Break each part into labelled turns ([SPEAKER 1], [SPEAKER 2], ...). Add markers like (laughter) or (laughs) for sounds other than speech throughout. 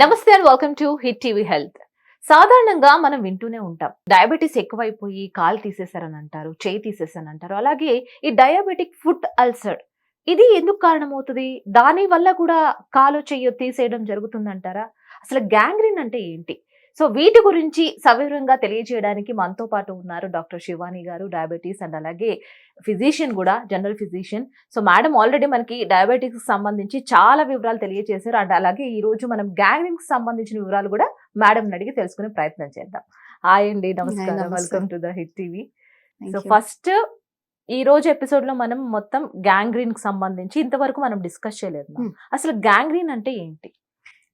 [SPEAKER 1] నమస్తే and welcome to Hit TV health. సాధారణంగా మనం వింటూనే ఉంటాం. డయాబెటీస్ ఎక్కువైపోయి కాలు తీసేశారని అంటారు చేయి తీసేసారని అంటారు. అలాగే ఈ డయాబెటిక్ ఫుట్ అల్సర్ ఇది ఎందుకు కారణమవుతుంది? దాని వల్ల కూడా కాలు చెయ్యో తీసేయడం జరుగుతుందంటారా? అసలు గ్యాంగ్రీన్ అంటే ఏంటి? సో వీటి గురించి సవివరంగా తెలియజేయడానికి మనతో పాటు ఉన్నారు డాక్టర్ శివాని గారు డయాబెటీస్ అండ్ అలాగే ఫిజిషియన్ కూడా general physician so madam already మనకి డయాబెటిక్స్ సంబంధించి చాలా వివరాలు తెలియజేశారు అండ్ అలాగే ఈ రోజు మనం గ్యాంగ్రీన్ సంబంధించిన వివరాలు కూడా మేడం అడిగి తెలుసుకునే ప్రయత్నం చేద్దాం హాయ్ అండి నమస్కారం. Welcome to the Hit TV so. First ఈ రోజు ఎపిసోడ్లో మనం మొత్తం గ్యాంగ్రీన్కి సంబంధించి ఇంతవరకు మనం డిస్కస్ చేయలేదు.
[SPEAKER 2] Hmm.
[SPEAKER 1] అసలు గ్యాంగ్రీన్ అంటే ఏంటి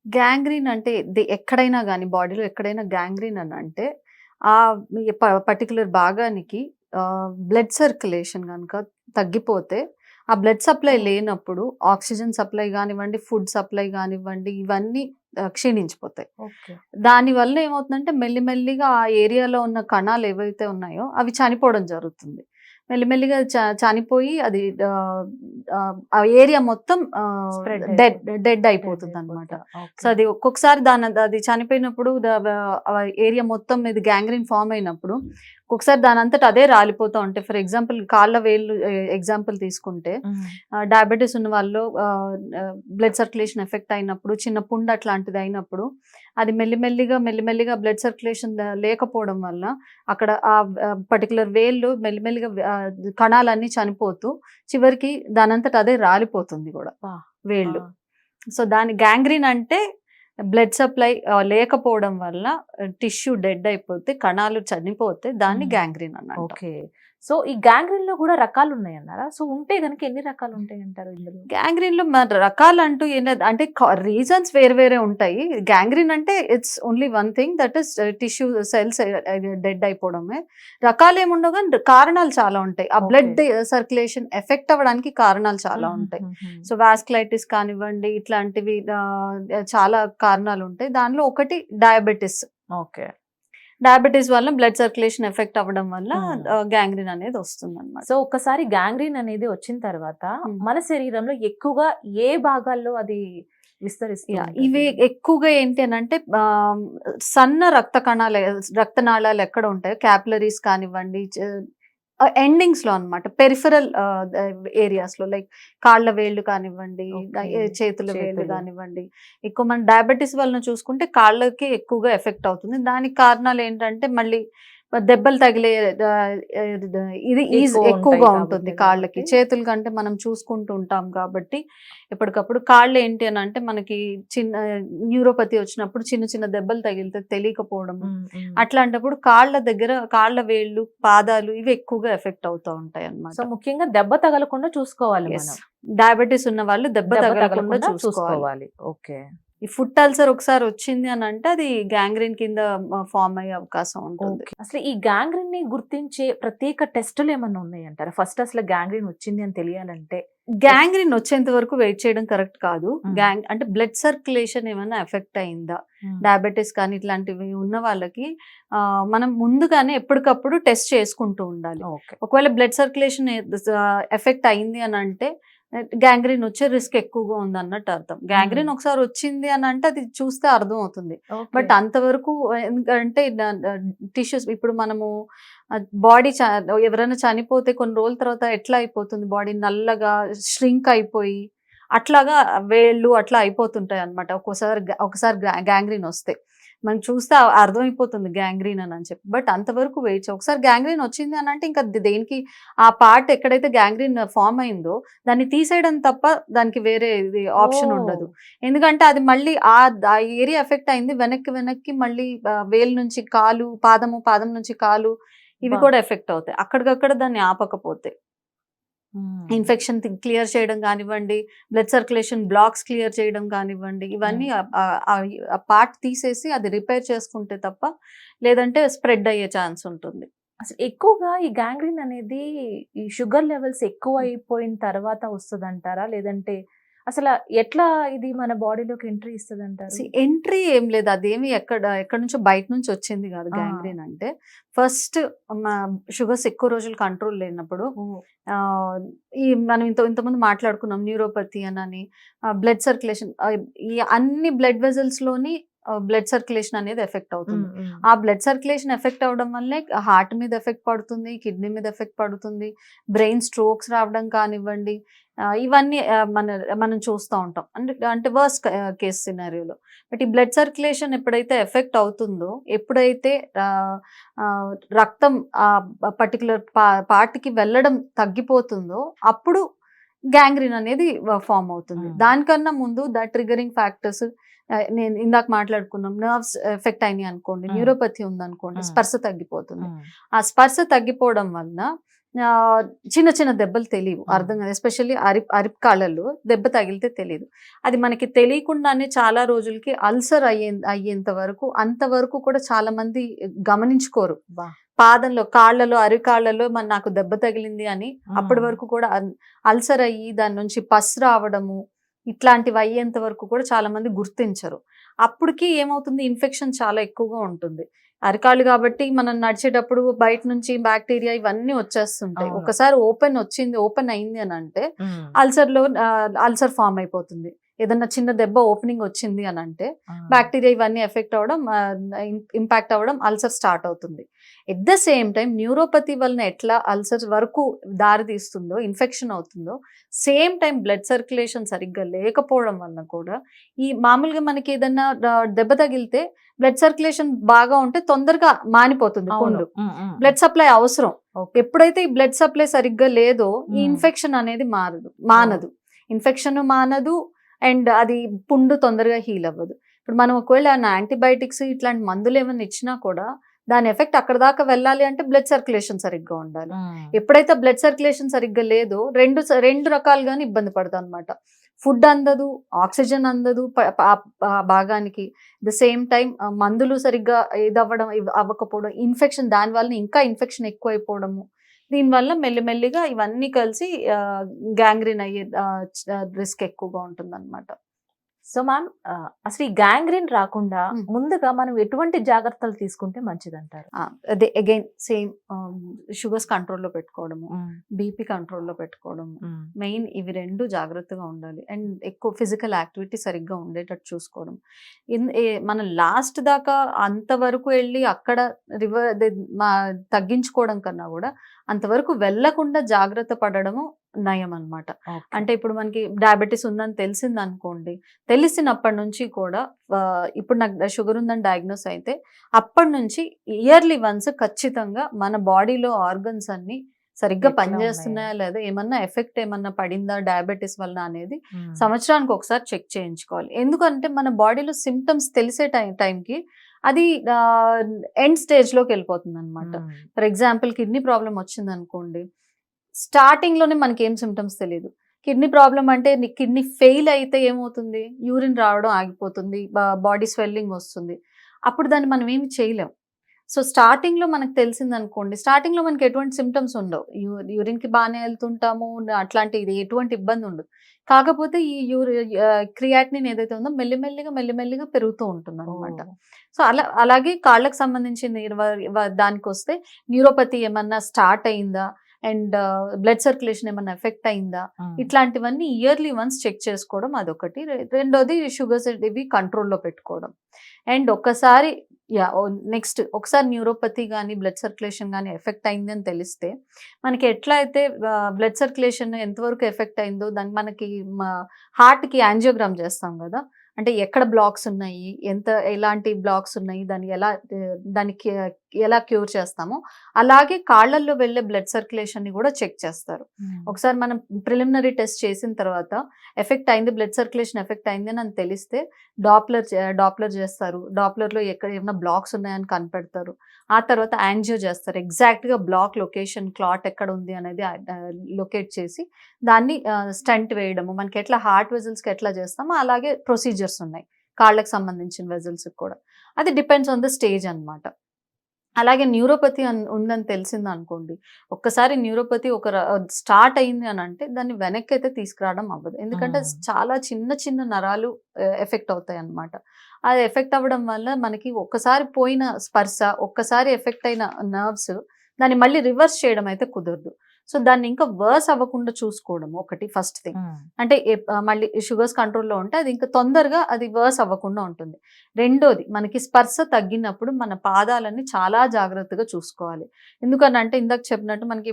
[SPEAKER 2] గ్యాంగ్రీన్ అంటే ఎక్కడైనా కానీ బాడీలో ఎక్కడైనా గ్యాంగ్రీన్ అని అంటే ఆ పర్టికులర్ భాగానికి బ్లడ్ సర్క్యులేషన్ కనుక తగ్గిపోతే ఆ బ్లడ్ సప్లై. లేనప్పుడు ఆక్సిజన్ సప్లై కానివ్వండి ఫుడ్ సప్లై కానివ్వండి ఇవన్నీ క్షీణించిపోతాయి. దానివల్ల ఏమవుతుందంటే మెల్లిమెల్లిగా ఆ ఏరియాలో ఉన్న కణాలు ఏవైతే ఉన్నాయో అవి చనిపోవడం జరుగుతుంది. మెల్లిమెల్లిగా చనిపోయి అది ఆ, ఏరియా మొత్తం డెడ్. డెడ్ అయిపోతుంది. అనమాట సో అది ఒక్కొక్కసారి దాని అది చనిపోయినప్పుడు ఏరియా మొత్తం మీద గ్యాంగ్రీన్ ఫామ్ అయినప్పుడు ఒక్కొక్కసారి దాని అంతటా అదే రాలిపోతూ ఉంటాయి ఫర్ ఎగ్జాంపుల్ కాళ్ళ వేళ్ళు ఎగ్జాంపుల్ తీసుకుంటే డయాబెటీస్ ఉన్న వాళ్ళు బ్లడ్ సర్క్యులేషన్ ఎఫెక్ట్ అయినప్పుడు చిన్న పుండు అట్లాంటిది అయినప్పుడు అది మెల్లిమెల్లిగా మెల్లిమెల్లిగా బ్లడ్ సర్క్యులేషన్ లేకపోవడం వల్ల అక్కడ ఆ పర్టికులర్ వేళ్ళు మెల్లిమెల్లిగా కణాలన్నీ చనిపోతూ చివరికి దానంతట అదే రాలిపోతుంది కూడా. వేళ్ళు సో దాని గ్యాంగ్రీన్ అంటే బ్లడ్ సప్లై లేకపోవడం వల్ల టిష్యూ డెడ్ అయిపోతే కణాలు చనిపోతే దాన్ని. గ్యాంగ్రీన్ అన్నమాట
[SPEAKER 1] ఓకే సో ఈ గ్యాంగ్రీన్లో కూడా రకాలు ఉన్నాయి అన్నారా సో ఉంటే కనుక ఎన్ని రకాలు ఉంటాయి అంటారు ఇందులో
[SPEAKER 2] గ్యాంగ్రీన్లో మన రకాలు అంటూ ఏంటంటే అంటే రీజన్స్ వేరే వేరే ఉంటాయి. గ్యాంగ్రీన్ అంటే it's only one thing that is tissue cells dead అయిపోవడమే. రకాలు ఏముండవు కానీ కారణాలు చాలా ఉంటాయి. ఆ బ్లడ్ సర్క్యులేషన్ ఎఫెక్ట్ అవ్వడానికి కారణాలు చాలా ఉంటాయి. సో వాస్కులైటిస్ కానివ్వండి ఇట్లాంటివి చాలా కారణాలు ఉంటాయి దానిలో ఒకటి డయాబెటిస్.
[SPEAKER 1] ఓకే.
[SPEAKER 2] డయాబెటీస్ వల్ల బ్లడ్ సర్క్యులేషన్ ఎఫెక్ట్ అవ్వడం వల్ల. గ్యాంగ్రీన్ అనేది వస్తుంది అనమాట
[SPEAKER 1] సో ఒక్కసారి గ్యాంగ్రీన్ అనేది వచ్చిన తర్వాత. మన శరీరంలో ఎక్కువగా ఏ భాగాల్లో అది విస్తరిస్తుంది
[SPEAKER 2] ఇవి ఎక్కువగా ఏంటి అని అంటే సన్న రక్త కణాలు రక్తనాళాలు ఎక్కడ ఉంటాయో క్యాపిలరీస్ కానివ్వండి ఎండింగ్స్లో అనమాట పెరిఫరల్ ఏరియాస్లో లైక్ కాళ్ళ వేళ్ళు కానివ్వండి చేతుల వేళ్ళు. కానివ్వండి. ఎక్కువ మన డయాబెటీస్ వలన చూసుకుంటే కాళ్ళకి ఎక్కువగా ఎఫెక్ట్ అవుతుంది. దానికి కారణాలు ఏంటంటే మళ్ళీ దెబ్బలు తగిలే ఇది ఈజ్ ఎక్కువగా ఉంటుంది కాళ్ళకి. చేతుల కంటే మనం చూసుకుంటూ ఉంటాం కాబట్టి ఎప్పటికప్పుడు కాళ్ళు ఏంటి అని అంటే మనకి చిన్న న్యూరోపతి వచ్చినప్పుడు చిన్న చిన్న దెబ్బలు తగిలితే తెలియకపోవడం అట్లాంటప్పుడు కాళ్ళ దగ్గర కాళ్ళ వేళ్ళు పాదాలు ఇవి ఎక్కువగా ఎఫెక్ట్ అవుతూ ఉంటాయి
[SPEAKER 1] సో
[SPEAKER 2] అన్నమాట
[SPEAKER 1] ముఖ్యంగా దెబ్బ తగలకుండా చూసుకోవాలి
[SPEAKER 2] డయాబెటీస్ ఉన్న వాళ్ళు దెబ్బ తగలకుండా చూసుకోవాలి.
[SPEAKER 1] ఓకే.
[SPEAKER 2] ఈ ఫుట్ అల్సర్ ఒకసారి వచ్చింది అని అంటే అది గ్యాంగ్రీన్ కింద ఫామ్ అయ్యే అవకాశం ఉంటుంది.
[SPEAKER 1] అసలు ఈ గ్యాంగ్రీన్ని గుర్తించే ప్రత్యేక టెస్టులు ఏమన్నా ఉన్నాయంటారా? ఫస్ట్ అసలు గ్యాంగ్రీన్ వచ్చింది అని తెలియాలంటే
[SPEAKER 2] గ్యాంగ్రీన్ వచ్చేంత వరకు వెయిట్ చేయడం కరెక్ట్ కాదు. గ్యాంగ్ అంటే బ్లడ్ సర్క్యులేషన్ ఏమైనా ఎఫెక్ట్ అయిందా? డయాబెటీస్ కానీ ఇట్లాంటివి ఉన్న వాళ్ళకి మనం ముందుగానే ఎప్పటికప్పుడు టెస్ట్ చేసుకుంటూ ఉండాలి. ఒకవేళ బ్లడ్ సర్క్యులేషన్ ఎఫెక్ట్ అయింది అని అంటే గ్యాంగ్రీన్ వచ్చే రిస్క్ ఎక్కువగా ఉంది అన్నట్టు అర్థం. Gangrene
[SPEAKER 1] Hmm.
[SPEAKER 2] ఒకసారి వచ్చింది అని అంటే అది చూస్తే అర్థం అవుతుంది బట్ అంతవరకు ఎందుకంటే టిష్యూస్ ఇప్పుడు మనము బాడీ ఎవరైనా చనిపోతే కొన్ని రోజుల తర్వాత ఎట్లా అయిపోతుంది? బాడీ నల్లగా ష్రింక్ అయిపోయి అట్లాగా వేళ్ళు అట్లా అయిపోతుంటాయి అనమాట ఒక్కోసారి ఒకసారి గ్యాంగ్రీన్ వస్తే. మనం చూస్తే అర్థమైపోతుంది గ్యాంగ్రీన్ అని అని చెప్పి. బట్ అంతవరకు వెయిట్ ఒకసారి గ్యాంగ్రీన్ వచ్చింది అని అంటే ఇంకా దేనికి ఆ పార్ట్ ఎక్కడైతే గ్యాంగ్రీన్ ఫామ్ అయిందో దాన్ని తీసేయడం తప్ప దానికి వేరే ఇది ఆప్షన్ ఉండదు. ఎందుకంటే అది మళ్ళీ ఆ ఏరియా ఎఫెక్ట్ అయింది వెనక్కి వెనక్కి మళ్ళీ వేలు నుంచి కాలు పాదము పాదం నుంచి కాలు ఇవి. కూడా ఎఫెక్ట్ అవుతాయి. అక్కడికక్కడ దాన్ని ఆపకపోతే. ఇన్ఫెక్షన్ క్లియర్ చేయడం కానివ్వండి బ్లడ్ సర్క్యులేషన్ బ్లాక్స్ క్లియర్ చేయడం కానివ్వండి ఇవన్నీ ఆ- పార్ట్ తీసేసి అది రిపేర్ చేసుకుంటే తప్ప లేదంటే స్ప్రెడ్ అయ్యే ఛాన్స్ ఉంటుంది.
[SPEAKER 1] అసలు ఎక్కువగా ఈ గ్యాంగ్రీన్ అనేది ఈ షుగర్ లెవెల్స్ ఎక్కువ అయిపోయిన తర్వాత వస్తుంది అంటారా లేదంటే అసలు ఎట్లా ఇది మన బాడీలోకి ఎంట్రీ ఇస్తుంది అంటారు
[SPEAKER 2] ఎంట్రీ ఏం లేదు. అదేమి ఎక్కడ ఎక్కడ నుంచో బయట నుంచి వచ్చింది కాదు. గ్యాంగ్రీన్ అంటే. ఫస్ట్ షుగర్స్ ఎక్కువ రోజులు కంట్రోల్ లేనప్పుడు ఆ, ఈ మనం ఇంత ఇంతకుముందు మాట్లాడుకున్నాం న్యూరోపతి అని బ్లడ్ సర్క్యులేషన్ ఈ అన్ని బ్లడ్ వెజల్స్లోని బ్లడ్ సర్క్యులేషన్ అనేది ఎఫెక్ట్ అవుతుంది. ఆ బ్లడ్ సర్క్యులేషన్ ఎఫెక్ట్ అవడం వల్లే హార్ట్ మీద ఎఫెక్ట్ పడుతుంది కిడ్నీ మీద ఎఫెక్ట్ పడుతుంది బ్రెయిన్ స్ట్రోక్స్ రావడం కానివ్వండి ఇవన్నీ మన మనం చూస్తూ ఉంటాం. అంటే అంటే వర్స్ కేస్ సినారియోలో బట్ ఈ బ్లడ్ సర్క్యులేషన్ ఎప్పుడైతే ఎఫెక్ట్ అవుతుందో ఎప్పుడైతే రక్తం ఆ పర్టికులర్ పార్ట్కి వెళ్ళడం తగ్గిపోతుందో అప్పుడు గ్యాంగ్రీన్ అనేది ఫామ్ అవుతుంది. దానికన్నా ముందు ద ట్రిగరింగ్ ఫ్యాక్టర్స్ నేను ఇందాక మాట్లాడుకున్నాం నర్వ్స్ ఎఫెక్ట్ అయినాయి అనుకోండి. న్యూరోపతి ఉందనుకోండి. స్పర్శ తగ్గిపోతుంది ఆ స్పర్శ తగ్గిపోవడం వలన చిన్న చిన్న దెబ్బలు తెలియవు. అర్థం కాదు ఎస్పెషల్లీ అరిప్ అరిప్ కాళ్ళల్లో దెబ్బ తగిలితే తెలియదు అది మనకి తెలియకుండానే చాలా రోజులకి అల్సర్ అయ్యే అయ్యేంత వరకు అంతవరకు కూడా చాలా మంది గమనించుకోరు. పాదంలో కాళ్ళలో అరికాళ్ళలో మన నాకు దెబ్బ తగిలింది అని అప్పటి వరకు కూడా అల్సర్ అయ్యి దాని నుంచి పస్ రావడము ఇట్లాంటివి అయ్యేంత వరకు కూడా చాలా మంది గుర్తించరు. అప్పటికి ఏమవుతుంది? ఇన్ఫెక్షన్ చాలా ఎక్కువగా ఉంటుంది. అరికాళ్ళు కాబట్టి మనం నడిచేటప్పుడు బయట నుంచి బ్యాక్టీరియా ఇవన్నీ వచ్చేస్తుంటాయి. ఒకసారి ఓపెన్ వచ్చింది ఓపెన్ అయింది అని అంటే అల్సర్లో అల్సర్ ఫామ్ అయిపోతుంది. ఏదన్నా చిన్న దెబ్బ ఓపెనింగ్ వచ్చింది అని అంటే బ్యాక్టీరియా ఇవన్నీ ఎఫెక్ట్ అవ్వడం ఇంపాక్ట్ అవ్వడం అల్సర్ స్టార్ట్ అవుతుంది. At the same time neuropathy వలన ఎట్లా అల్సర్ వరకు దారి తీస్తుందో ఇన్ఫెక్షన్ అవుతుందో సేమ్ టైం బ్లడ్ సర్క్యులేషన్ సరిగ్గా లేకపోవడం వలన కూడా ఈ మామూలుగా మనకి ఏదన్నా దెబ్బ తగిలితే బ్లడ్ సర్క్యులేషన్ బాగా ఉంటే తొందరగా మానిపోతుంది పుండు. బ్లడ్ సప్లై అవసరం. ఎప్పుడైతే ఈ బ్లడ్ సప్లై సరిగ్గా లేదో ఈ. ఇన్ఫెక్షన్ అనేది మారదు మానదు. ఇన్ఫెక్షన్ మానదు అండ్ అది పుండు తొందరగా హీల్ అవ్వదు. ఇప్పుడు మనం ఒకవేళ యాంటీబయాటిక్స్ ఇట్లాంటి మందులు ఏమైనా ఇచ్చినా కూడా దాని ఎఫెక్ట్ అక్కడ దాకా వెళ్ళాలి అంటే బ్లడ్ సర్క్యులేషన్ సరిగ్గా ఉండాలి. ఎప్పుడైతే బ్లడ్ సర్క్యులేషన్ సరిగ్గా లేదో రెండు రెండు రకాలుగానే ఇబ్బంది పడతాం అనమాట ఫుడ్ అందదు ఆక్సిజన్ అందదు భాగానికి. ద సేమ్ టైం మందులు సరిగ్గా ఇది అవ్వడం అవ్వకపోవడం ఇన్ఫెక్షన్ దాని వల్ల ఇంకా ఇన్ఫెక్షన్ ఎక్కువ అయిపోవడము దీనివల్ల మెల్లిమెల్లిగా ఇవన్నీ కలిసి గ్యాంగ్రీన్ అయ్యే రిస్క్ ఎక్కువగా ఉంటుంది అనమాట
[SPEAKER 1] సో మ్యామ్ అసలు ఈ గ్యాంగ్రీన్ రాకుండా. ముందుగా మనం ఎటువంటి జాగ్రత్తలు తీసుకుంటే మంచిది అంటారు
[SPEAKER 2] అదే అగైన్ సేమ్ షుగర్స్ కంట్రోల్లో పెట్టుకోవడము బీపీ కంట్రోల్లో పెట్టుకోవడము మెయిన్ ఇవి రెండు జాగ్రత్తగా ఉండాలి. అండ్ ఎక్కువ ఫిజికల్ యాక్టివిటీ సరిగ్గా ఉండేటట్టు చూసుకోవడం. మనం లాస్ట్ దాకా అంతవరకు వెళ్ళి అక్కడ రివర్ తగ్గించుకోవడం కన్నా కూడా అంతవరకు వెళ్ళకుండా జాగ్రత్త పడడము నయం అన్నమాట అంటే ఇప్పుడు మనకి డయాబెటీస్ ఉందని తెలిసింది అనుకోండి తెలిసినప్పటి నుంచి కూడా ఇప్పుడు నాకు షుగర్ ఉందని డయాగ్నోస్ అయితే అప్పటి నుంచి ఇయర్లీ వన్స్ ఖచ్చితంగా మన బాడీలో ఆర్గన్స్ అన్ని సరిగ్గా పనిచేస్తున్నాయా లేదా ఏమన్నా ఎఫెక్ట్ ఏమన్నా పడిందా డయాబెటీస్ వల్ల అనేది సంవత్సరానికి ఒకసారి చెక్ చేయించుకోవాలి. ఎందుకంటే మన బాడీలో సిమ్టమ్స్ తెలిసే టైం టైంకి అది ఎండ్ స్టేజ్లోకి వెళ్ళిపోతుంది అనమాట ఫర్ ఎగ్జాంపుల్ కిడ్నీ ప్రాబ్లం వచ్చింది అనుకోండి స్టార్టింగ్లోనే మనకి ఏం సిమ్టమ్స్ తెలియదు కిడ్నీ ప్రాబ్లం అంటే నీ కిడ్నీ ఫెయిల్ అయితే ఏమవుతుంది? యూరిన్ రావడం ఆగిపోతుంది బాడీ స్వెల్లింగ్ వస్తుంది. అప్పుడు దాన్ని మనం ఏమి చేయలేం. సో స్టార్టింగ్లో మనకు తెలిసింది అనుకోండి స్టార్టింగ్లో మనకి ఎటువంటి సిమ్టమ్స్ ఉండవు. యూరిన్కి బాగానే వెళ్తుంటాము అట్లాంటి ఇది ఎటువంటి ఇబ్బంది ఉండదు. కాకపోతే ఈ యూరి క్రియాటినిన్ ఏదైతే ఉందో మెల్లిమెల్లిగా మెల్లిమెల్లిగా పెరుగుతూ ఉంటుంది అనమాట సో అలా అలాగే కాళ్ళకు సంబంధించిన దానికి వస్తే న్యూరోపతి ఏమన్నా స్టార్ట్ అయిందా? అండ్ బ్లడ్ సర్క్యులేషన్ ఏమన్నా ఎఫెక్ట్ అయిందా? ఇట్లాంటివన్నీ ఇయర్లీ వన్స్ చెక్ చేసుకోవడం అదొకటి. రెండోది షుగర్స్ ఇవి కంట్రోల్లో పెట్టుకోవడం. అండ్ ఒక్కసారి యా నెక్స్ట్ ఒకసారి న్యూరోపతి కానీ బ్లడ్ సర్క్యులేషన్ కానీ ఎఫెక్ట్ అయింది అని తెలిస్తే మనకి ఎట్లా అయితే బ్లడ్ సర్క్యులేషన్ ఎంతవరకు ఎఫెక్ట్ అయిందో దానికి మనకి హార్ట్కి యాంజియోగ్రామ్ చేస్తాం కదా. అంటే ఎక్కడ బ్లాక్స్ ఉన్నాయి ఎంత ఎలాంటి బ్లాక్స్ ఉన్నాయి దాన్ని ఎలా దానికి ఎలా క్యూర్ చేస్తామో అలాగే కాళ్ళల్లో వెళ్ళే బ్లడ్ సర్క్యులేషన్ని కూడా చెక్ చేస్తారు. ఒకసారి మనం ప్రిలిమినరీ టెస్ట్ చేసిన తర్వాత ఎఫెక్ట్ అయింది బ్లడ్ సర్క్యులేషన్ ఎఫెక్ట్ అయింది అని తెలిస్తే డాప్లర్ డాప్లర్ చేస్తారు. డాప్లర్లో ఎక్కడ ఏమైనా బ్లాక్స్ ఉన్నాయని కనిపెడతారు. ఆ తర్వాత యాంజియో చేస్తారు. ఎగ్జాక్ట్గా బ్లాక్ లొకేషన్ క్లాట్ ఎక్కడ ఉంది అనేది లొకేట్ చేసి దాన్ని స్టంట్ వేయడము. మనకి ఎట్లా హార్ట్ వెజల్స్కి ఎట్లా చేస్తామో అలాగే ప్రొసీజర్స్ ఉన్నాయి. కాళ్ళకి సంబంధించిన వెజల్స్ కూడా. అది డిపెండ్స్ ఆన్ ద స్టేజ్ అన్నమాట. అలాగే న్యూరోపతి అన్ ఉందని తెలిసింది అనుకోండి. ఒక్కసారి న్యూరోపతి ఒక స్టార్ట్ అయింది అని అంటే దాన్ని వెనక్కి అయితే తీసుకురావడం అవ్వదు. ఎందుకంటే. చాలా చిన్న చిన్న నరాలు ఎఫెక్ట్ అవుతాయి అన్నమాట అది ఎఫెక్ట్ అవ్వడం వల్ల మనకి ఒక్కసారి పోయిన స్పర్శ ఒక్కసారి ఎఫెక్ట్ అయిన నర్వ్స్ దాన్ని మళ్ళీ రివర్స్ చేయడం అయితే కుదరదు. సో దాన్ని ఇంకా వర్స్ అవ్వకుండా చూసుకోవడం ఒకటి ఫస్ట్ థింగ్. అంటే మళ్ళీ షుగర్స్ కంట్రోల్లో ఉంటే అది ఇంకా తొందరగా అది వర్స్ అవ్వకుండా ఉంటుంది. రెండోది మనకి స్పర్శ తగ్గినప్పుడు మన పాదాలని చాలా జాగ్రత్తగా చూసుకోవాలి. ఎందుకనంటే ఇందాక చెప్పినట్టు మనకి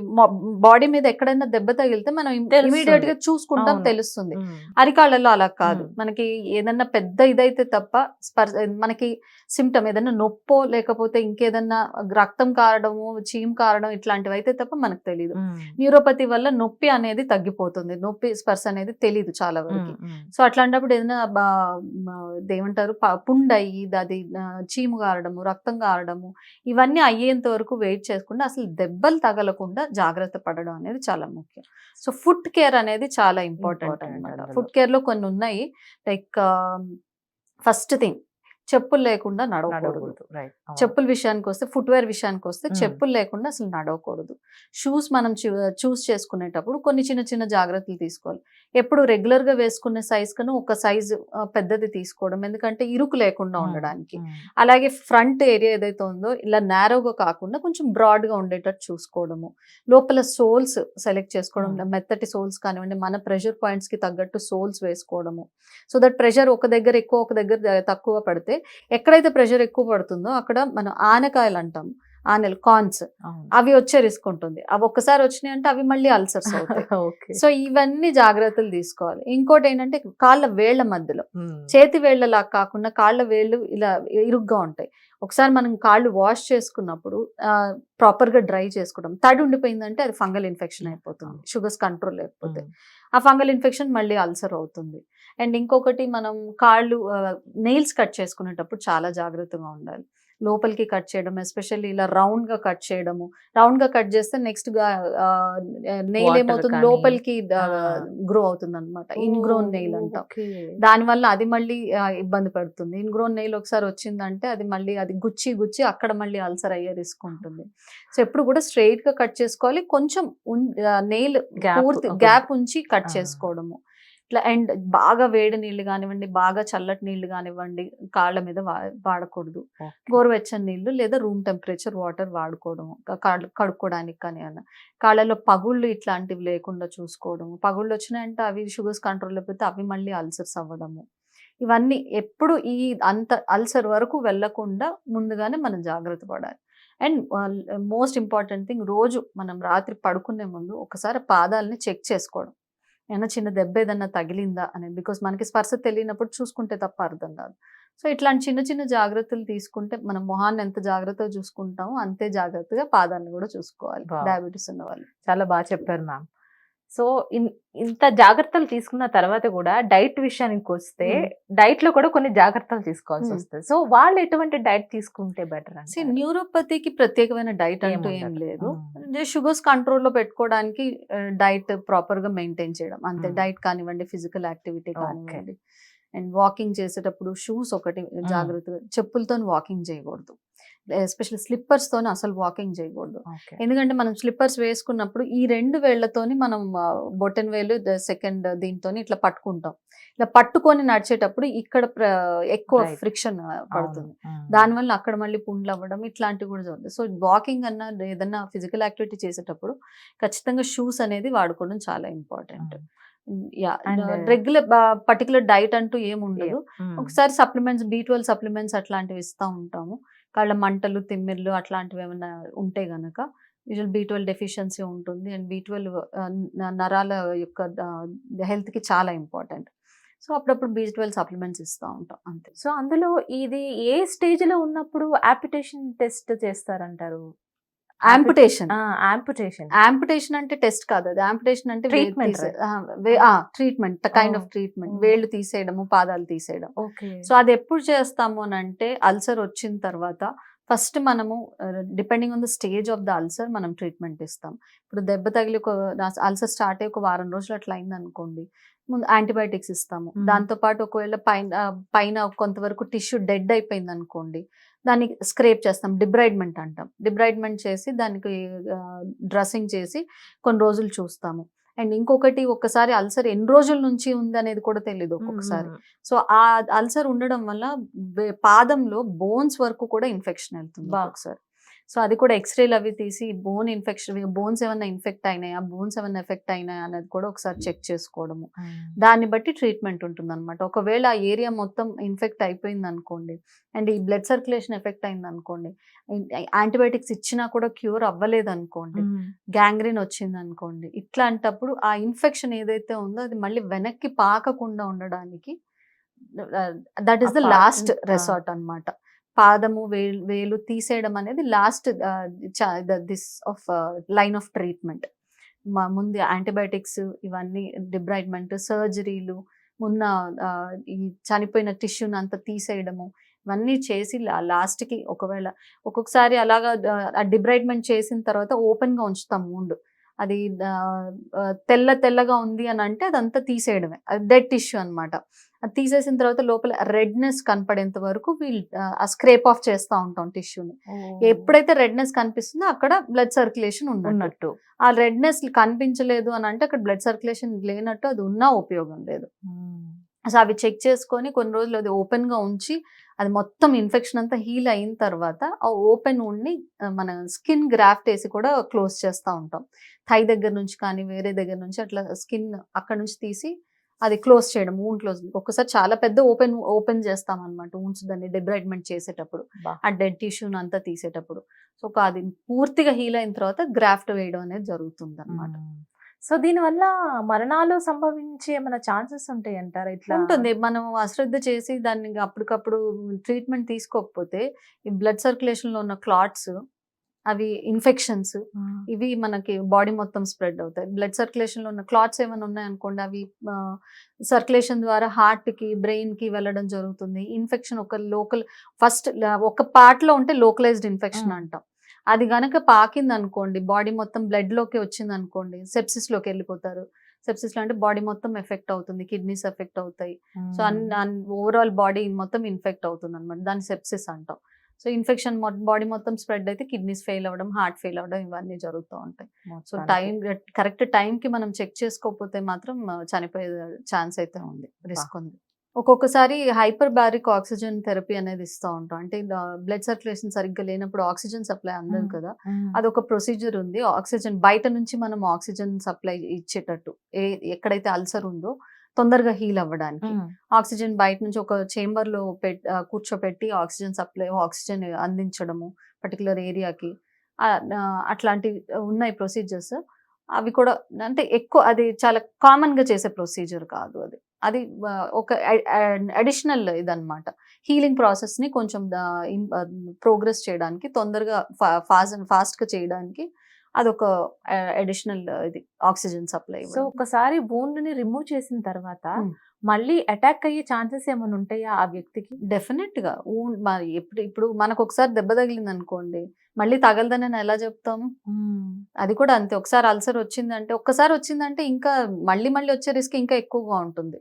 [SPEAKER 2] బాడీ మీద ఎక్కడైనా దెబ్బ తగిలితే మనం. ఇమీడియట్గా చూసుకుంటాం. తెలుస్తుంది. అరికాళ్ళలో అలా కాదు. మనకి ఏదన్నా పెద్ద ఇదైతే తప్ప స్పర్శ మనకి సిమ్టమ్ ఏదన్నా నొప్పో లేకపోతే ఇంకేదన్నా రక్తం కారడము చీమ్ కారడం ఇట్లాంటివి అయితే తప్ప మనకు తెలియదు న్యూరోపతి వల్ల నొప్పి అనేది తగ్గిపోతుంది. నొప్పి స్పర్శ అనేది తెలియదు చాలా వరకు. సో అట్లాంటప్పుడు ఏదైనా ఏమంటారు ప- పుండు అయ్యి అది చీము కారడము రక్తం కారడము ఇవన్నీ అయ్యేంత వరకు వెయిట్ చేసుకుంటే అసలు దెబ్బలు తగలకుండా జాగ్రత్త పడడం అనేది చాలా ముఖ్యం. సో ఫుడ్ కేర్ అనేది చాలా ఇంపార్టెంట్ అనమాట. ఫుడ్ కేర్లో కొన్ని ఉన్నాయి. లైక్ ఫస్ట్ థింగ్ చెప్పులు లేకుండా నడవకూడదు. చెప్పుల విషయానికి వస్తే ఫుట్వేర్ విషయానికి వస్తే. చెప్పులు లేకుండా అసలు నడవకూడదు. షూస్ మనం చూస్ చేసుకునేటప్పుడు కొన్ని చిన్న చిన్న జాగ్రత్తలు తీసుకోవాలి. ఎప్పుడు రెగ్యులర్గా వేసుకునే సైజ్ కన్నా ఒక సైజు పెద్దది తీసుకోవడం. ఎందుకంటే ఇరుకు లేకుండా. ఉండడానికి. అలాగే ఫ్రంట్ ఏరియా ఏదైతే ఉందో ఇలా నేరోగా కాకుండా కొంచెం బ్రాడ్గా ఉండేటట్టు చూసుకోవడము. లోపల సోల్స్ సెలెక్ట్ చేసుకోవడం. మెత్తటి సోల్స్ కానివ్వండి మన ప్రెషర్ పాయింట్స్కి తగ్గట్టు సోల్స్ వేసుకోవడము. సో దట్ ప్రెషర్ ఒక దగ్గర ఎక్కువ ఒక దగ్గర తక్కువ పడితే ఎక్కడైతే ప్రెషర్ ఎక్కువ పడుతుందో అక్కడ మనం ఆనకాయలు అంటాం ఆనెలు కార్న్స్. అవి వచ్చే రిస్క్ ఉంటుంది. అవి ఒక్కసారి వచ్చినాయి అంటే అవి మళ్ళీ అల్సర్స్ అవుతాయి. (laughs) సో ఇవన్నీ జాగ్రత్తలు తీసుకోవాలి. ఇంకోటి ఏంటంటే కాళ్ళ వేళ్ళ మధ్యలో. చేతి వేళ్ళలా కాకుండా కాళ్ళ వేళ్ళు ఇలా ఇరుగ్గా ఉంటాయి. ఒకసారి మనం కాళ్ళు వాష్ చేసుకున్నప్పుడు ప్రాపర్గా డ్రై చేసుకోవడం. తడి ఉండిపోయిందంటే అది ఫంగల్ ఇన్ఫెక్షన్ అయిపోతుంది. షుగర్స్ కంట్రోల్ లేకపోతే. ఆ ఫంగల్ ఇన్ఫెక్షన్ మళ్ళీ అల్సర్ అవుతుంది. అండ్ ఇంకొకటి మనం కాళ్ళు నెయిల్స్ కట్ చేసుకునేటప్పుడు చాలా జాగ్రత్తగా ఉండాలి. లోపలికి కట్ చేయడం ఎస్పెషల్లీ ఇలా రౌండ్గా కట్ చేయడము. రౌండ్గా కట్ చేస్తే నెక్స్ట్గా నెయిల్ ఏమవుతుంది? లోపలికి. గ్రో అవుతుంది అనమాట ఇన్గ్రోన్ నెయిల్ అంటాం. దానివల్ల అది మళ్ళీ ఇబ్బంది పడుతుంది. ఇన్గ్రోన్ నెయిల్ ఒకసారి వచ్చిందంటే అది మళ్ళీ అది గుచ్చి గుచ్చి అక్కడ మళ్ళీ అల్సర్ అయ్యే రిస్క్ ఉంటుంది. సో ఎప్పుడు కూడా స్ట్రైట్గా కట్ చేసుకోవాలి. కొంచెం నెయిల్ పూర్తి. గ్యాప్ ఉంచి కట్. చేసుకోవడము. ఇట్లా అండ్ బాగా వేడి నీళ్ళు కానివ్వండి బాగా చల్లటి నీళ్ళు కానివ్వండి కాళ్ళ మీద వా- వాడకూడదు. గోరువెచ్చని నీళ్ళు లేదా రూమ్ టెంపరేచర్ వాటర్ వాడుకోవడం కాళ్ళు కడుక్కోవడానికి కానీ అన్న కాళ్ళలో పగుళ్ళు ఇట్లాంటివి లేకుండా చూసుకోవడం పగుళ్ళు వచ్చినాయంటే అవి షుగర్స్ కంట్రోల్ అయిపోతే అవి మళ్ళీ అల్సర్స్ అవ్వడము. ఇవన్నీ ఎప్పుడు ఈ అంత అల్సర్ వరకు వెళ్ళకుండా ముందుగానే మనం జాగ్రత్త పడాలి. అండ్ మోస్ట్ ఇంపార్టెంట్ థింగ్ రోజు మనం రాత్రి పడుకునే ముందు ఒకసారి పాదాలని చెక్ చేసుకోవడం. ఏమైనా చిన్న దెబ్బ ఏదన్నా తగిలిందా అనేది బికాస్ మనకి స్పర్శ తెలియనప్పుడు చూసుకుంటే తప్ప అర్థం కాదు. సో ఇట్లాంటి చిన్న చిన్న జాగ్రత్తలు తీసుకుంటే మనం మొహాన్ని ఎంత జాగ్రత్తగా చూసుకుంటామో అంతే జాగ్రత్తగా పాదాన్ని కూడా చూసుకోవాలి. డయాబెటీస్ ఉన్న వాళ్ళు
[SPEAKER 1] చాలా బాగా చెప్పారు మ్యామ్. సో ఇన్- ఇంత జాగ్రత్తలు తీసుకున్న తర్వాత కూడా డైట్ విషయానికి వస్తే. డైట్లో కూడా కొన్ని జాగ్రత్తలు తీసుకోవాల్సి. వస్తుంది సో వాళ్ళు ఎటువంటి డైట్ తీసుకుంటే బెటర్
[SPEAKER 2] See, న్యూరోపతికి ప్రత్యేకమైన డైట్ అంటూ ఏం. లేదు. షుగర్స్ కంట్రోల్లో పెట్టుకోవడానికి డైట్ ప్రాపర్గా మెయింటైన్ చేయడం అంతే. డైట్ కానివ్వండి ఫిజికల్ యాక్టివిటీ. కానివ్వండి అండ్ వాకింగ్ చేసేటప్పుడు షూస్ ఒకటి జాగ్రత్తగా చెప్పులతో వాకింగ్ చేయకూడదు ఎస్పెషల్లీ స్లిప్పర్స్ తోని అసలు వాకింగ్ చేయకూడదు. ఎందుకంటే మనం స్లిప్పర్స్ వేసుకున్నప్పుడు ఈ రెండు వేళ్ళతోని మనం బొటన్ వేలు సెకండ్ దీంతో ఇట్లా పట్టుకుంటాం. ఇలా పట్టుకొని నడిచేటప్పుడు ఇక్కడ ఎక్కువ. ఫ్రిక్షన్ పడుతుంది. దానివల్ల అక్కడ మళ్ళీ పుండ్లు అవ్వడం ఇట్లాంటివి కూడా జరుగుతుంది సో వాకింగ్ అన్న ఏదన్నా ఫిజికల్ యాక్టివిటీ చేసేటప్పుడు ఖచ్చితంగా షూస్ అనేది వాడుకోవడం చాలా ఇంపార్టెంట్ రెగ్యులర్ పర్టికులర్ డైట్ అంటూ ఏమి ఉండదు ఒకసారి సప్లిమెంట్స్ బీ ట్వెల్వ్ సప్లిమెంట్స్ అట్లాంటివి ఇస్తూ ఉంటాము. కాళ్ళ మంటలు తిమ్మిర్లు అట్లాంటివి ఏమైనా ఉంటే గనక యూజువల్ బీ ట్వెల్వ్ డెఫిషియన్సీ ఉంటుంది. అండ్ బీ ట్వెల్వ్ నరాల యొక్క హెల్త్కి చాలా ఇంపార్టెంట్. సో అప్పుడప్పుడు బీ ట్వెల్వ్ సప్లిమెంట్స్ ఇస్తూ ఉంటాం. అంతే.
[SPEAKER 1] సో అందులో ఇది ఏ స్టేజ్లో ఉన్నప్పుడు యాపిటేషన్ టెస్ట్ చేస్తారంటారు?
[SPEAKER 2] ఆంపుటేషన్
[SPEAKER 1] ఆంపుటేషన్
[SPEAKER 2] ఆంపుటేషన్ అంటే టెస్ట్ కాదు. అది ఆంపుటేషన్ అంటే
[SPEAKER 1] Treatment,
[SPEAKER 2] treatment kind of. Treatment. వేళ్ళు తీసేయడము పాదాలు తీసేయడం.
[SPEAKER 1] ఓకే.
[SPEAKER 2] సో అది ఎప్పుడు చేస్తాము అని అంటే అల్సర్ వచ్చిన తర్వాత ఫస్ట్ మనము depending on the stage of the ulcer మనం ట్రీట్మెంట్ ఇస్తాం. ఇప్పుడు దెబ్బ తగిలి ఒక అల్సర్ స్టార్ట్ అయ్యి ఒక వారం రోజులు అట్లా అయింది అనుకోండి ముందు యాంటీబయాటిక్స్ ఇస్తాము.
[SPEAKER 1] మ్మ్.
[SPEAKER 2] దాంతో పాటు ఒకవేళ పైన పైన కొంతవరకు టిష్యూ డెడ్ అయిపోయింది అనుకోండి దాన్ని స్క్రేప్ చేస్తాం డిబ్రైడ్మెంట్ అంటాం. డిబ్రైడ్మెంట్ చేసి దానికి డ్రెస్సింగ్ చేసి కొన్ని రోజులు చూస్తాము. అండ్ ఇంకొకటి ఒక్కసారి అల్సర్ ఎన్ని రోజుల నుంచి ఉంది అనేది కూడా తెలియదు ఒక్కొక్కసారి. సో ఆ అల్సర్ ఉండడం వల్ల పాదంలో బోన్స్ వరకు కూడా ఇన్ఫెక్షన్ వెళ్తుంది. ఒకసారి సో అది కూడా ఎక్స్రేలు అవి తీసి బోన్ ఇన్ఫెక్షన్ బోన్స్ ఏమైనా ఇన్ఫెక్ట్ అయినాయా? బోన్స్ ఏమైనా ఎఫెక్ట్ అయినాయా అనేది కూడా ఒకసారి చెక్ చేసుకోవడము. దాన్ని బట్టి ట్రీట్మెంట్ ఉంటుంది అనమాట ఒకవేళ ఆ ఏరియా మొత్తం ఇన్ఫెక్ట్ అయిపోయింది అనుకోండి అండ్ ఈ బ్లడ్ సర్క్యులేషన్ ఎఫెక్ట్ అయింది అనుకోండి యాంటీబయాటిక్స్ ఇచ్చినా కూడా క్యూర్ అవ్వలేదు అనుకోండి గ్యాంగ్రీన్ వచ్చింది అనుకోండి ఇట్లాంటప్పుడు ఆ ఇన్ఫెక్షన్ ఏదైతే ఉందో అది మళ్ళీ వెనక్కి పాకకుండా ఉండడానికి that is the last. Resort అన్నమాట. పాదము వేలు వేలు తీసేయడం అనేది last this of line of treatment. మా ముందు యాంటీబయాటిక్స్ ఇవన్నీ డిబ్రైట్మెంట్ సర్జరీలు ఉన్న ఈ చనిపోయిన టిష్యూని అంతా తీసేయడము ఇవన్నీ చేసి లాస్ట్కి ఒకవేళ ఒక్కొక్కసారి అలాగా ఆ చేసిన తర్వాత ఓపెన్గా ఉంచుతాం ముందు అది తెల్ల తెల్లగా ఉంది అని అంటే అదంతా తీసేయడమే. అది డెడ్ టిష్యూ అన్నమాట. అది తీసేసిన తర్వాత లోపల రెడ్నెస్ కనపడేంత వరకు వీళ్ళు ఆ స్క్రేప్ ఆఫ్ చేస్తూ ఉంటాం టిష్యూని. ఎప్పుడైతే రెడ్నెస్ కనిపిస్తుందో అక్కడ బ్లడ్ సర్క్యులేషన్ ఉన్నట్టు. ఆ రెడ్నెస్ కనిపించలేదు అని అంటే అక్కడ బ్లడ్ సర్క్యులేషన్ లేనట్టు అది ఉన్నా ఉపయోగం లేదు. సో అవి చెక్ చేసుకొని కొన్ని రోజులు అది open గా ఉంచి అది మొత్తం ఇన్ఫెక్షన్ అంతా హీల్ అయిన తర్వాత ఆ ఓపెన్ ఉండి మన స్కిన్ గ్రాఫ్ట్ వేసి కూడా క్లోజ్ చేస్తూ ఉంటాం. థై దగ్గర నుంచి కానీ వేరే దగ్గర నుంచి అట్లా స్కిన్ అక్కడ నుంచి తీసి అది క్లోజ్ చేయడం ఊన్ క్లోజ్. ఒక్కసారి చాలా పెద్ద ఓపెన్ ఓపెన్ చేస్తాం అనమాట ఊన్స్ దాన్ని డిబ్రైడ్మెంట్ చేసేటప్పుడు. ఆ డెడ్ టిష్యూని అంతా తీసేటప్పుడు. సో అది పూర్తిగా హీల్ అయిన తర్వాత గ్రాఫ్ట్ వేయడం అనేది జరుగుతుంది అనమాట
[SPEAKER 1] సో దీని వల్ల మరణాలు సంభవించే ఏమైనా ఛాన్సెస్ ఉంటాయి అంటారా ఇట్లా?
[SPEAKER 2] ఉంటుంది. మనం అశ్రద్ధ చేసి దాన్ని అప్పటికప్పుడు ట్రీట్మెంట్ తీసుకోకపోతే ఈ బ్లడ్ సర్క్యులేషన్లో ఉన్న క్లాట్స్ అవి ఇన్ఫెక్షన్స్. ఇవి మనకి బాడీ మొత్తం స్ప్రెడ్ అవుతాయి. బ్లడ్ సర్క్యులేషన్లో ఉన్న క్లాట్స్ ఏమైనా ఉన్నాయనుకోండి అవి సర్క్యులేషన్ ద్వారా హార్ట్కి బ్రెయిన్కి వెళ్ళడం జరుగుతుంది. ఇన్ఫెక్షన్ ఒక లోకల్ ఫస్ట్ ఒక part లో ఉంటే లోకలైజ్డ్ ఇన్ఫెక్షన్. అంటాం. అది గనక పాకింది అనుకోండి బాడీ మొత్తం బ్లడ్లోకి వచ్చింది అనుకోండి సెప్సిస్లోకి వెళ్ళిపోతారు. సెప్సిస్లో అంటే బాడీ మొత్తం ఎఫెక్ట్ అవుతుంది కిడ్నీస్ ఎఫెక్ట్ అవుతాయి. సో అన్ ఓవరాల్ బాడీ మొత్తం ఇన్ఫెక్ట్ అవుతుంది అనమాట దాన్ని సెప్సిస్ అంటాం. సో ఇన్ఫెక్షన్ బాడీ మొత్తం స్ప్రెడ్ అయితే కిడ్నీస్ ఫెయిల్ అవ్వడం హార్ట్ ఫెయిల్ అవ్వడం ఇవన్నీ జరుగుతూ ఉంటాయి సో. టైం కరెక్ట్ టైంకి మనం చెక్ చేసుకోకపోతే మాత్రం చనిపోయే ఛాన్స్ అయితే ఉంది రిస్క్ ఉంది ఒక్కొక్కసారి హైపర్ బారిక్ ఆక్సిజన్ థెరపీ అనేది ఇస్తూ ఉంటాం అంటే బ్లడ్ సర్క్యులేషన్ సరిగ్గా లేనప్పుడు ఆక్సిజన్ సప్లై అందదు. కదా
[SPEAKER 1] మ్మ్.
[SPEAKER 2] అదొక ప్రొసీజర్ ఉంది ఆక్సిజన్ బయట నుంచి మనం ఆక్సిజన్ సప్లై ఇచ్చేటట్టు ఏ ఎక్కడైతే అల్సర్ ఉందో తొందరగా హీల్ అవ్వడానికి. ఆక్సిజన్ బయట నుంచి ఒక చేంబర్లో కూర్చోపెట్టి ఆక్సిజన్ సప్లై ఆక్సిజన్ అందించడము పర్టికులర్ ఏరియాకి. అట్లాంటివి ఉన్నాయి ప్రొసీజర్స్. అవి కూడా అంటే ఎక్కువ అది చాలా కామన్గా చేసే ప్రొసీజర్ కాదు అది. అది ఒక అడిషనల్ ఇదన్నమాట. హీలింగ్ ప్రాసెస్ని కొంచెం ప్రోగ్రెస్ చేయడానికి తొందరగా ఫాస్ట్ ఫాస్ట్గా చేయడానికి అదొక అడిషనల్ ఇది ఆక్సిజన్ సప్లై
[SPEAKER 1] సో ఒకసారి wound ని రిమూవ్ చేసిన తర్వాత. మళ్ళీ అటాక్ అయ్యే ఛాన్సెస్ ఏమైనా ఉంటాయా ఆ వ్యక్తికి?
[SPEAKER 2] డెఫినెట్గా. ఎప్పుడు ఇప్పుడు మనకు ఒకసారి దెబ్బ తగిలింది అనుకోండి మళ్ళీ తగలదని నేను ఎలా చెప్తాము? అది కూడా అంతే. ఒకసారి అల్సర్ వచ్చిందంటే ఒక్కసారి వచ్చిందంటే ఇంకా మళ్ళీ మళ్ళీ వచ్చే రిస్క్ ఇంకా ఎక్కువగా ఉంటుంది.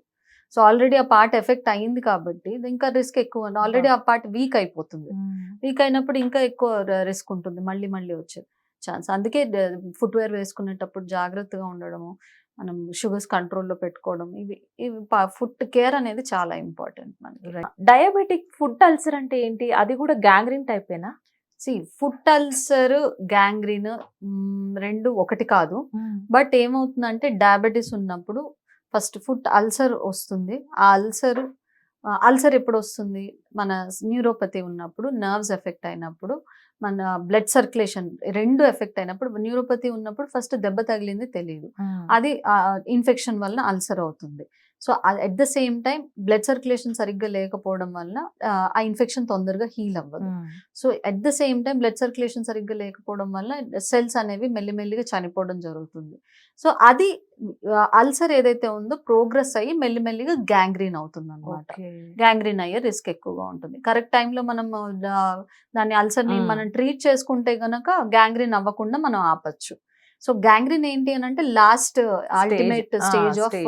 [SPEAKER 2] సో ఆల్రెడీ ఆ పార్ట్ ఎఫెక్ట్ అయింది కాబట్టి ఇంకా రిస్క్ ఎక్కువ ఆల్రెడీ ఆ పార్ట్ వీక్ అయిపోతుంది. వీక్ అయినప్పుడు ఇంకా ఎక్కువ రిస్క్ ఉంటుంది. మళ్ళీ మళ్ళీ వచ్చే ఛాన్స్. అందుకే ఫుట్వేర్ వేసుకునేటప్పుడు జాగ్రత్తగా ఉండడము మనం షుగర్స్ కంట్రోల్లో పెట్టుకోవడం ఇవి ఇవి ఫుడ్ కేర్ అనేది చాలా ఇంపార్టెంట్ మనకి.
[SPEAKER 1] డయాబెటిక్ ఫుడ్ అల్సర్ అంటే ఏంటి? అది కూడా గ్యాంగ్రీన్ టైపేనా?
[SPEAKER 2] సి ఫుట్ అల్సర్ గ్యాంగ్రీన్ రెండు ఒకటి కాదు. బట్ ఏమవుతుందంటే డయాబెటీస్ ఉన్నప్పుడు ఫస్ట్ ఫుట్ అల్సర్ వస్తుంది. ఆ అల్సర్ అల్సర్ ఎప్పుడు వస్తుంది మన న్యూరోపతి ఉన్నప్పుడు నర్వ్స్ ఎఫెక్ట్ అయినప్పుడు మన బ్లడ్ సర్క్యులేషన్ రెండు ఎఫెక్ట్ అయినప్పుడు న్యూరోపతి ఉన్నప్పుడు ఫస్ట్ దెబ్బ తగిలింది తెలియదు అది ఇన్ఫెక్షన్ వలన అల్సర్ అవుతుంది. So at the same time blood circulation సరిగ్గా లేకపోవడం వలన ఆ, ఇన్ఫెక్షన్ తొందరగా హీల్ అవ్వదు. So at the same time blood circulation సరిగ్గా లేకపోవడం వల్ల సెల్స్ అనేవి మెల్లిమెల్లిగా చనిపోవడం జరుగుతుంది. సో అది అల్సర్ ఏదైతే ఉందో ప్రోగ్రెస్ అయ్యి మెల్లిమెల్లిగా గ్యాంగ్రీన్ అవుతుంది అనమాట గ్యాంగ్రీన్ అయ్యే రిస్క్ ఎక్కువగా ఉంటుంది. కరెక్ట్ టైంలో మనం దా- దాన్ని అల్సర్ని. మనం ట్రీట్ చేసుకుంటే గనక గ్యాంగ్రీన్ అవ్వకుండా మనం ఆపచ్చు. సో గ్యాంగ్రీన్ ఏంటి అని అంటే last ultimate stage of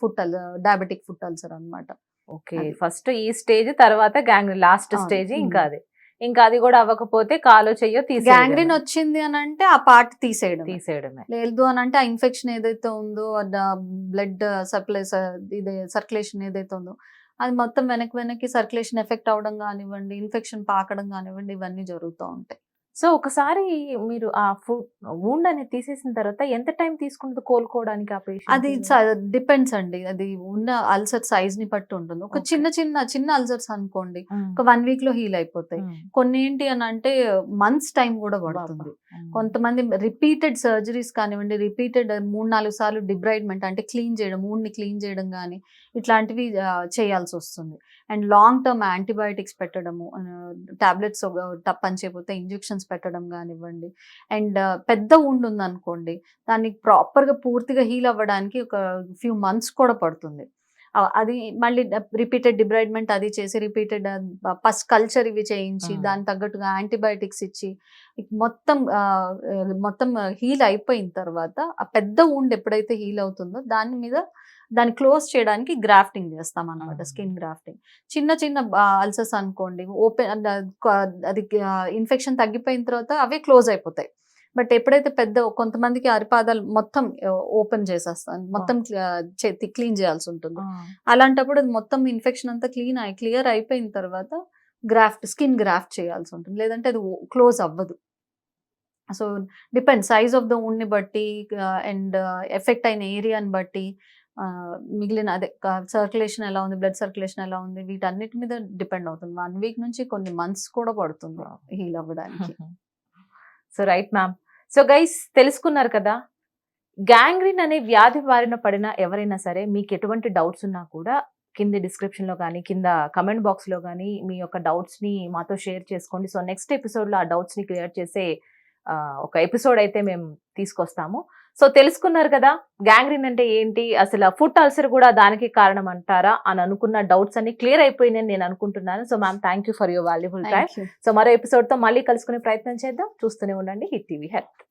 [SPEAKER 2] foot diabetic foot ulcer అనమాట
[SPEAKER 1] ఓకే. ఫస్ట్ ఈ స్టేజ్ తర్వాత గ్యాంగ్ లాస్ట్. స్టేజ్. ఇంకా అది. ఇంకా అది కూడా అవ్వకపోతే కాలో చెయ్యో
[SPEAKER 2] గ్యాంగ్రీన్
[SPEAKER 1] తీసేయడమే
[SPEAKER 2] వచ్చింది అని అంటే ఆ పార్ట్ తీసేయడం
[SPEAKER 1] తీసేయడమే.
[SPEAKER 2] లేదు అని అంటే ఆ ఇన్ఫెక్షన్ ఏదైతే ఉందో బ్లడ్ సప్లై ఇది సర్క్యులేషన్ ఏదైతే ఉందో అది మొత్తం వెనక్కి వెనక్కి సర్క్యులేషన్ ఎఫెక్ట్ అవడం కానివ్వండి ఇన్ఫెక్షన్ పాకడం కానివ్వండి ఇవన్నీ జరుగుతూ ఉంటాయి.
[SPEAKER 1] సో ఒకసారి మీరు ఆ ఫుడ్ వూండ్ అనేది తీసేసిన తర్వాత ఎంత టైం తీసుకుంటుంది కోలుకోవడానికి ఆ పేషెంట్
[SPEAKER 2] అది డిపెండ్స్ అండి. అది ఉన్న అల్సర్ సైజ్ని బట్టి ఉంటుంది. ఒక. చిన్న చిన్న చిన్న అల్సర్స్ అనుకోండి ఒక వన్ వీక్లో హీల్ అయిపోతాయి. కొన్ని ఏంటి అని అంటే మంత్స్ టైం కూడా పడుతుంది. కొంతమంది రిపీటెడ్ సర్జరీస్ కానివ్వండి రిపీటెడ్ మూడు నాలుగు సార్లు డిబ్రైడ్మెంట్ అంటే క్లీన్ చేయడం ఊడిని క్లీన్ చేయడం కానీ ఇట్లాంటివి చేయాల్సి వస్తుంది. అండ్ లాంగ్ టర్మ్ యాంటీబయాటిక్స్ పెట్టడము టాబ్లెట్స్ టప్ అని చేయకపోతే ఇంజెక్షన్స్ పెట్టడం కానివ్వండి అండ్ పెద్ద ఉండు ఉందనుకోండి దానికి ప్రాపర్గా పూర్తిగా హీల్ అవ్వడానికి ఒక ఫ్యూ మంత్స్ కూడా పడుతుంది అది మళ్ళీ రిపీటెడ్ డిబ్రైడ్మెంట్ అది చేసి రిపీటెడ్ పస్ కల్చర్ ఇవి చేయించి. దానికి తగ్గట్టుగా యాంటీబయాటిక్స్ ఇచ్చి మొత్తం మొత్తం హీల్ అయిపోయిన తర్వాత ఆ పెద్ద ఊండ్ ఎప్పుడైతే హీల్ అవుతుందో దాని మీద దాన్ని క్లోజ్ చేయడానికి గ్రాఫ్టింగ్ చేస్తాం అనమాట. Skin grafting. చిన్న చిన్న అల్సర్స్ అనుకోండి ఓపెన్ అది ఇన్ఫెక్షన్ తగ్గిపోయిన తర్వాత అవే క్లోజ్ అయిపోతాయి. బట్ ఎప్పుడైతే పెద్ద కొంతమందికి అరిపాదాలు మొత్తం ఓపెన్ చేసేస్తాను మొత్తం క్లీన్ చేయాల్సి ఉంటుంది. అలాంటప్పుడు అది మొత్తం ఇన్ఫెక్షన్ అంతా క్లీన్ అయి క్లియర్ అయిపోయిన తర్వాత గ్రాఫ్ట్ స్కిన్ గ్రాఫ్ట్ చేయాల్సి ఉంటుంది. లేదంటే అది క్లోజ్ అవ్వదు. So depend. Size of the ని బట్టి అండ్ ఎఫెక్ట్ అయిన ఏరియాని బట్టి మిగిలిన అదే సర్క్యులేషన్ ఎలా ఉంది బ్లడ్ సర్క్యులేషన్ ఎలా ఉంది వీటన్నిటి మీద డిపెండ్ అవుతుంది. వన్ వీక్ నుంచి కొన్ని మంత్స్ కూడా పడుతుంది హీల్ అవ్వడానికి.
[SPEAKER 1] So right ma'am so guys తెలుసుకున్నారు కదా? గ్యాంగ్రీన్ అనే వ్యాధి బారిన పడిన ఎవరైనా సరే మీకు ఎటువంటి డౌట్స్ ఉన్నా కూడా కింద డిస్క్రిప్షన్లో కానీ కింద కమెంట్ బాక్స్లో కానీ మీ యొక్క డౌట్స్ని మాతో షేర్ చేసుకోండి. సో నెక్స్ట్ ఎపిసోడ్లో ఆ డౌట్స్ని క్లియర్ చేసే ఒక ఎపిసోడ్ అయితే మేము తీసుకొస్తాము. సో తెలుసుకున్నారు కదా గ్యాంగ్రీన్ అంటే ఏంటి? అసలు ఫుడ్ అల్సర్ కూడా దానికి కారణం అంటారా? అని అనుకున్న డౌట్స్ అన్ని క్లియర్ అయిపోయినాయని నేను అనుకుంటున్నాను. So ma'am thank you for your valuable time. So మరో ఎపిసోడ్తో మళ్ళీ కలుసుకునే ప్రయత్నం చేద్దాం. చూస్తూనే ఉండండి హిట్ టీవీ హెల్త్